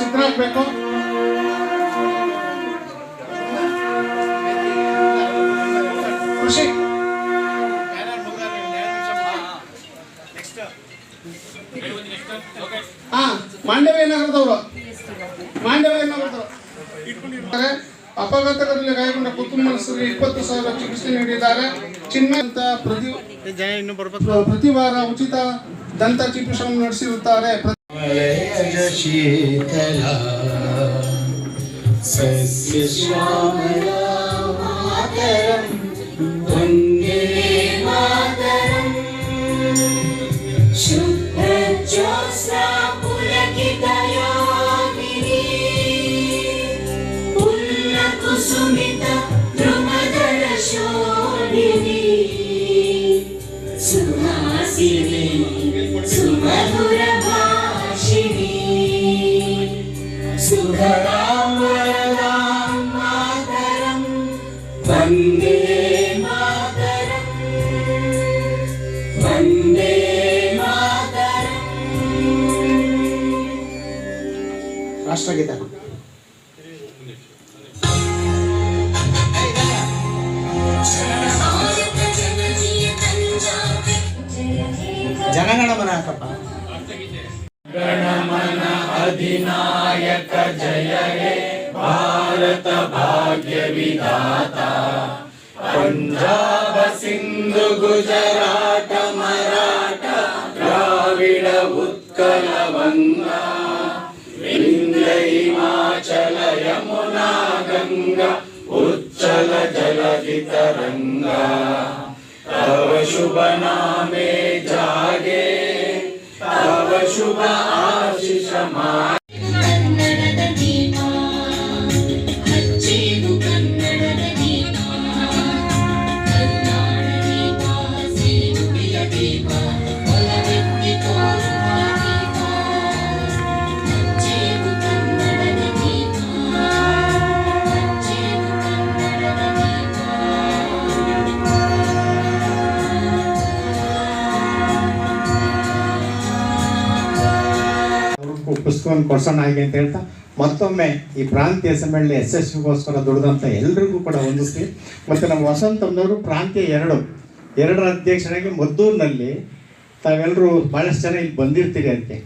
ಸಿದ್ಧರಾಗಬೇಕು. ಖುಷಿ. ಹಾ ಮಾಂಡವ್ಯ ನಗರದವರು ಮಾಂಡವ್ಯ ನಗರದವರು ಅಪಘಾತಗಳಲ್ಲಿ ಗಾಯಗೊಂಡ ಕುಟುಂಬಸ್ಥರಿಗೆ ಇಪ್ಪತ್ತು ಸಾವಿರ ಚಿಕಿತ್ಸೆ ನೀಡಿದ್ದಾರೆ. ಚಿನ್ನ ಅಂತ ಪ್ರತಿ ಪ್ರತಿ ವಾರ ಉಚಿತ ದಂತ ಚಿಕಿತ್ಸೆಯನ್ನು ನಡೆಸಿರುತ್ತಾರೆ. şitela Sessiz şamela राष्ट्र गीत जनगणमन अधिनायक जय हे भारत भाग्य विधाता पंजाब सिंधु गुजरात मराठ द्राविड़ गंगा उच्चल जलधि तरंगा तव शुभ नामे जागे तव शुभ आशीष ಪುಸ್ತಕವನ್ನು ಕೊಡ್ಸೋಣ ಹಾಗೆ ಅಂತ ಹೇಳ್ತಾ ಮತ್ತೊಮ್ಮೆ ಈ ಪ್ರಾಂತೀಯ ಸಮ್ಮೇಳನ ಯಶಸ್ವಿಗೋಸ್ಕರ ದುಡಿದಂಥ ಎಲ್ರಿಗೂ ಕೂಡ ಹೊಂದಿಸಿ ಮತ್ತು ನಮ್ಮ ವಸಂತಮ್ಮನವರು ಪ್ರಾಂತ್ಯ ಎರಡು. ಎರಡರ ಅಧ್ಯಕ್ಷರಾಗಿ ಮದ್ದೂರಿನಲ್ಲಿ ತಾವೆಲ್ಲರೂ ಭಾಳಷ್ಟು ಜನ ಇಲ್ಲಿ ಬಂದಿರ್ತೀರಿ ಅಂತೆ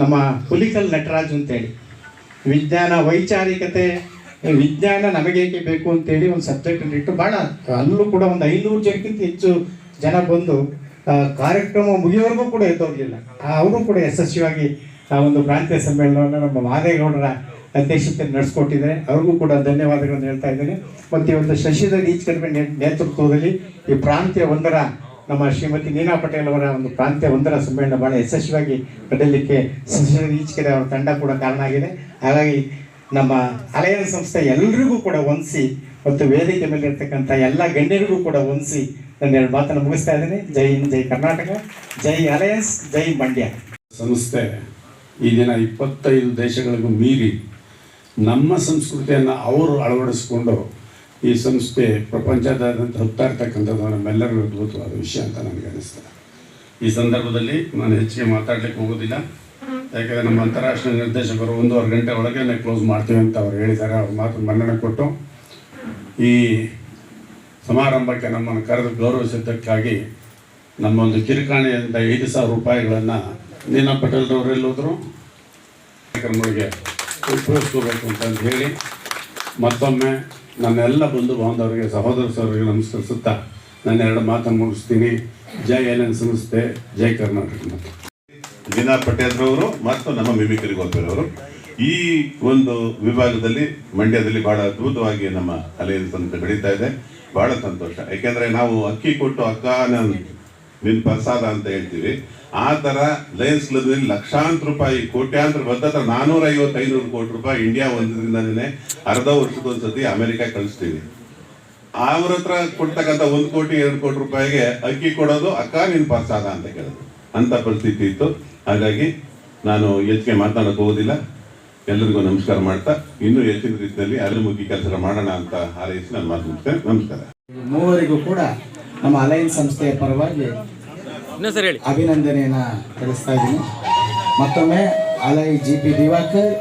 ನಮ್ಮ ಹುಲಿಕಲ್ ನಟರಾಜು ಅಂತೇಳಿ. ವಿಜ್ಞಾನ, ವೈಚಾರಿಕತೆ, ವಿಜ್ಞಾನ ನಮಗೇಕೆ ಬೇಕು ಅಂತೇಳಿ ಒಂದು ಸಬ್ಜೆಕ್ಟ್ ಇಟ್ಟು ಭಾಳ ಅಲ್ಲೂ ಕೂಡ ಒಂದು ಐನೂರು ಜನಕ್ಕಿಂತ ಹೆಚ್ಚು ಜನ ಬಂದು ಕಾರ್ಯಕ್ರಮ ಮುಗಿಯೋವರೆಗೂ ಕೂಡ ಎದ್ದೋಗಲಿಲ್ಲ ಅವರು ಕೂಡ ಯಶಸ್ವಿಯಾಗಿ ಆ ಒಂದು ಪ್ರಾಂತೀಯ ಸಮ್ಮೇಳನವನ್ನು ನಮ್ಮ ಮಾದೇಗೌಡರ ಅಧ್ಯಕ್ಷತೆ ನಡೆಸ್ಕೊಟ್ಟಿದ್ದಾರೆ. ಅವ್ರಿಗೂ ಕೂಡ ಧನ್ಯವಾದಗಳನ್ನು ಹೇಳ್ತಾ ಇದ್ದೇನೆ. ಮತ್ತು ಇವತ್ತು ಶಶಿಧರ್ ಈಚ್ ಕಡಿಮೆ ನೇತೃತ್ವದಲ್ಲಿ ಈ ಪ್ರಾಂತ್ಯ ಒಂದರ ನಮ್ಮ ಶ್ರೀಮತಿ ನೀನಾ ಪಟೇಲ್ ಅವರ ಒಂದು ಪ್ರಾಂತ್ಯ ಒಂದರ ಸಮ್ಮೇಳನ ಬಹಳ ಯಶಸ್ವಿಯಾಗಿ ನಡೆಯಲಿಕ್ಕೆ ಶಶಿಧರ್ ಈಚ್ಕೆರೆ ಅವರ ತಂಡ ಕೂಡ ಕಾರಣ ಆಗಿದೆ. ಹಾಗಾಗಿ ನಮ್ಮ ಅಲಯನ್ಸ್ ಸಂಸ್ಥೆ ಎಲ್ಲರಿಗೂ ಕೂಡ ಹೊಂದಿಸಿ ಮತ್ತು ವೇದಿಕೆ ಮೇಲೆ ಇರ್ತಕ್ಕಂಥ ಎಲ್ಲ ಗಣ್ಯರಿಗೂ ಕೂಡ ಹೊಂದಿಸಿ ನನ್ನ ಎರಡು ಮಾತನ್ನು ಮುಗಿಸ್ತಾ ಇದ್ದೇನೆ. ಜೈ ಹಿಂದ್, ಜೈ ಕರ್ನಾಟಕ, ಜೈ ಅಲಯನ್ಸ್, ಜೈ ಮಂಡ್ಯ. ಸಂಸ್ಥೆ ಈ ದಿನ ಇಪ್ಪತ್ತೈದು ದೇಶಗಳಿಗೂ ಮೀರಿ ನಮ್ಮ ಸಂಸ್ಕೃತಿಯನ್ನು ಅವರು ಅಳವಡಿಸಿಕೊಂಡು ಈ ಸಂಸ್ಥೆ ಪ್ರಪಂಚದಾದ್ಯಂತ ಹೋಗ್ತಾ ಇರ್ತಕ್ಕಂಥದ್ದು ನಮ್ಮೆಲ್ಲರಿಗೂ ಅದ್ಭುತವಾದ ವಿಷಯ ಅಂತ ನನಗೆ ಅನಿಸ್ತದೆ. ಈ ಸಂದರ್ಭದಲ್ಲಿ ನಾನು ಹೆಚ್ಚಿಗೆ ಮಾತಾಡಲಿಕ್ಕೆ ಹೋಗೋದಿಲ್ಲ. ಯಾಕೆಂದರೆ ನಮ್ಮ ಅಂತಾರಾಷ್ಟ್ರೀಯ ನಿರ್ದೇಶಕರು ಒಂದೂವರೆ ಗಂಟೆ ಒಳಗೆ ಕ್ಲೋಸ್ ಮಾಡ್ತೀವಿ ಅಂತ ಅವ್ರು ಹೇಳಿದ್ದಾರೆ. ಅವ್ರ ಮಾತು ಮನ್ನಣೆ ಕೊಟ್ಟು ಈ ಸಮಾರಂಭಕ್ಕೆ ನಮ್ಮನ್ನು ಕರೆದು ಗೌರವಿಸಿದ್ದಕ್ಕಾಗಿ ನಮ್ಮ ಒಂದು ಕಿರುಕಾಣಿಯಿಂದ ಐದು ಸಾವಿರ ರೂಪಾಯಿಗಳನ್ನು ನೀನಾ ಪಟೇಲ್ರವ್ರು ಎಲ್ಲೋದ್ರು? ಕಾರ್ಯಕ್ರಮಗಳಿಗೆ ಉಪಯೋಗಿಸ್ಕೋಬೇಕು ಅಂತ ಹೇಳಿ ಮತ್ತೊಮ್ಮೆ ನನ್ನೆಲ್ಲ ಬಂಧು ಬಾಂಧವರಿಗೆ, ಸಹೋದರ ಸಹೋದರಿಗೆ ನಮಸ್ಕರಿಸುತ್ತಾ ನಾನು ಎರಡು ಮಾತನ್ನು ಮುಗಿಸ್ತೀನಿ. ಜೈ ಏನೇನು ಸಂಸ್ಥೆ ಜೈ ಕರ್ನಾಟಕ ವೀಣಾ ಪಟೇಲ್ರವರು ಮತ್ತು ನಮ್ಮ ಮಿಮಿಕರಿ ಗೋಪಿರವರು ಈ ಒಂದು ವಿಭಾಗದಲ್ಲಿ, ಮಂಡ್ಯದಲ್ಲಿ ಬಹಳ ಅದ್ಭುತವಾಗಿ ನಮ್ಮ ಅಲಯನ್ಸ್ ಅಂತ ಬೆಳೀತಾ ಇದೆ. ಬಹಳ ಸಂತೋಷ. ಯಾಕೆಂದ್ರೆ ನಾವು ಅಕ್ಕಿ ಕೊಟ್ಟು ಅಕ್ಕ ನಿನ್ ಪ್ರಸಾದ ಅಂತ ಹೇಳ್ತೀವಿ. ಆ ಥರ ಲಯನ್ಸ್ ಕ್ಲಬ್ನಲ್ಲಿ ಲಕ್ಷಾಂತರ ರೂಪಾಯಿ, ಕೋಟ್ಯಾಂತರ ಬದ್ಧತ್ರ ನಾನೂರ ಐವತ್ತು ಐನೂರು ಕೋಟಿ ರೂಪಾಯಿ ಇಂಡಿಯಾ ಒಂದರಿಂದನೇ ಅರ್ಧ ವರ್ಷಕ್ಕೊಂದ್ಸತಿ ಅಮೆರಿಕ ಕಳಿಸ್ತೀವಿ. ಅವ್ರ ಹತ್ರ ಕೊಡ್ತಕ್ಕಂಥ ಒಂದು ಕೋಟಿ, ಎರಡು ಕೋಟಿ ರೂಪಾಯಿಗೆ ಅಕ್ಕಿ ಕೊಡೋದು ಅಕ್ಕ, ನಿನ್ ಪರ್ಸಾದ ಅಂತ ಕೇಳೋದು ಅಂತ ಪರಿಸ್ಥಿತಿ ಇತ್ತು. ಹಾಗಾಗಿ ನಾನು ಹೆಚ್ಚಿಗೆ ಮಾತನಾಡಕ್ ಹೋಗೋದಿಲ್ಲ. ಎಲ್ಲರಿಗೂ ನಮಸ್ಕಾರ ಮಾಡ್ತಾ, ಇನ್ನೂ ಹೆಚ್ಚಿನ ರೀತಿಯಲ್ಲಿ ಅಲ್ಲಿಮುಖಿ ಕೆಲಸ ಮಾಡೋಣ ಅಂತ ಹಾರೈಸಿ ನಾನು ಮಾತು ನಮಸ್ಕಾರ. ಮೂವರಿಗೂ ಕೂಡ ನಮ್ಮ ಅಲಯನ್ಸ್ ಸಂಸ್ಥೆಯ ಪರವಾಗಿ ಅಭಿನಂದನೆಯನ್ನ ತಿಳಿಸ್ತಾ ಇದ್ದೀನಿ. ಮತ್ತೊಮ್ಮೆ ಅಲೈ ಜಿ ಪಿ ದಿವಾಕರ್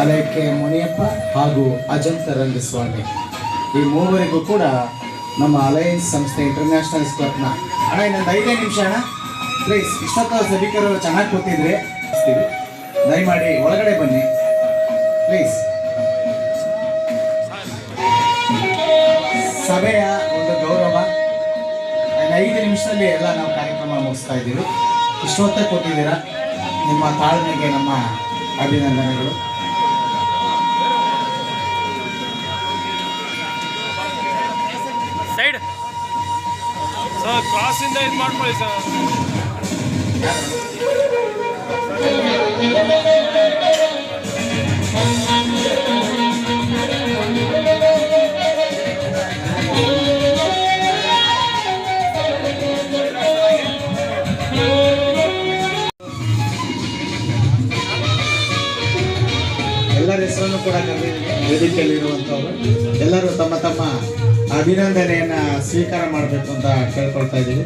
ಆಲಯಕ್ಕೆ ಮುನಿಯಪ್ಪ ಹಾಗೂ ಅಜಂತ ರಂಗಸ್ವಾಮಿ. ಈ ಮೂವರಿಗೂ ಕೂಡ ನಮ್ಮ ಅಲಯನ್ಸ್ ಸಂಸ್ಥೆ ಇಂಟರ್ನ್ಯಾಷನಲ್ ಕ್ಲಬ್ನ ಅಣ್ಣ, ಇನ್ನೊಂದು ಐದೇ ನಿಮಿಷ ಅಣ್ಣ. ಪ್ಲೀಸ್ ಇಷ್ಟೊತ್ತು ಸಭಿಕರು ಚೆನ್ನಾಗಿ ಕೂತಿದ್ರೆ. ದಯಮಾಡಿ ಒಳಗಡೆ ಬನ್ನಿ. ಪ್ಲೀಸ್ ಸಭೆಯ ಒಂದು ಗೌರವ. ಐದು ನಿಮಿಷದಲ್ಲಿ ಎಲ್ಲ ನಾವು ಮುಗಿಸ್ತಾ ಇದ್ದೀವಿ. ಇಷ್ಟೊತ್ತೇ ಕೊಟ್ಟಿದ್ದೀರಾ ನಿಮ್ಮ ತಾಳ್ಮೆಗೆ ನಮ್ಮ ಅಭಿನಂದನೆಗಳು. ಸೈಡ್. ಸರ್ ಕ್ರಾಸಿಂದ ಇದು ಮಾಡ್ಕೊಳ್ಳಿ ಸರ್. ಎಲ್ಲರೂ ತಮ್ಮ ತಮ್ಮ ಅಭಿನಂದನೆಯನ್ನ ಸ್ವೀಕಾರ ಮಾಡಬೇಕು ಅಂತ ಕೇಳ್ಕೊಳ್ತಾ ಇದ್ದೀವಿ.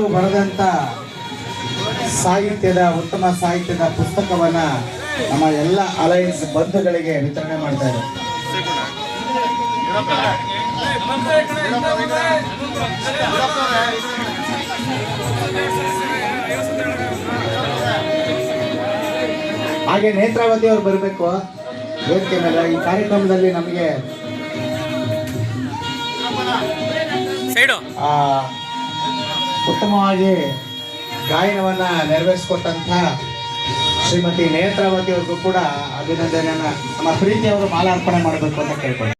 ತಾವು ಬರೆದಂಥ ಸಾಹಿತ್ಯದ ಉತ್ತಮ ಸಾಹಿತ್ಯದ ಪುಸ್ತಕವನ್ನ ನಮ್ಮ ಎಲ್ಲ ಅಲಯನ್ಸ್ ಬಂಧುಗಳಿಗೆ ವಿತರಣೆ ಮಾಡ್ತಾ ಹಾಗೆ ನೇತ್ರಾವತಿ ಅವರು ಬರಬೇಕು. ವೇದಿಕೆ ಮೇಲೆ ಈ ಕಾರ್ಯಕ್ರಮದಲ್ಲಿ ನಮಗೆ ಉತ್ತಮವಾಗಿ ಗಾಯನವನ್ನು ನೆರವೇರಿಸಿಕೊಟ್ಟಂಥ ಶ್ರೀಮತಿ ನೇತ್ರಾವತಿ ಅವ್ರಿಗೂ ಕೂಡ ಅಭಿನಂದನೆಯನ್ನ ನಮ್ಮ ಪ್ರೀತಿಯವರು ಮಾಲಾರ್ಪಣೆ ಮಾಡಬೇಕು ಅಂತ ಕೇಳ್ಕೊಂಡು